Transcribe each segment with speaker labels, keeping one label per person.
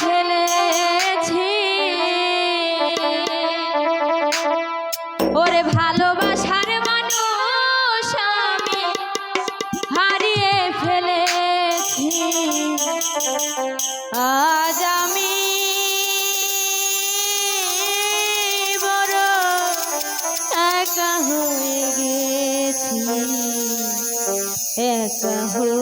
Speaker 1: খেলেছি। ওরে ভালোবাসার মানুষ আমি হারিয়ে ফেলেছি। আজ আমি বড় একা হয়ে গেছি। একা হয়ে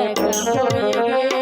Speaker 1: একা হয়ে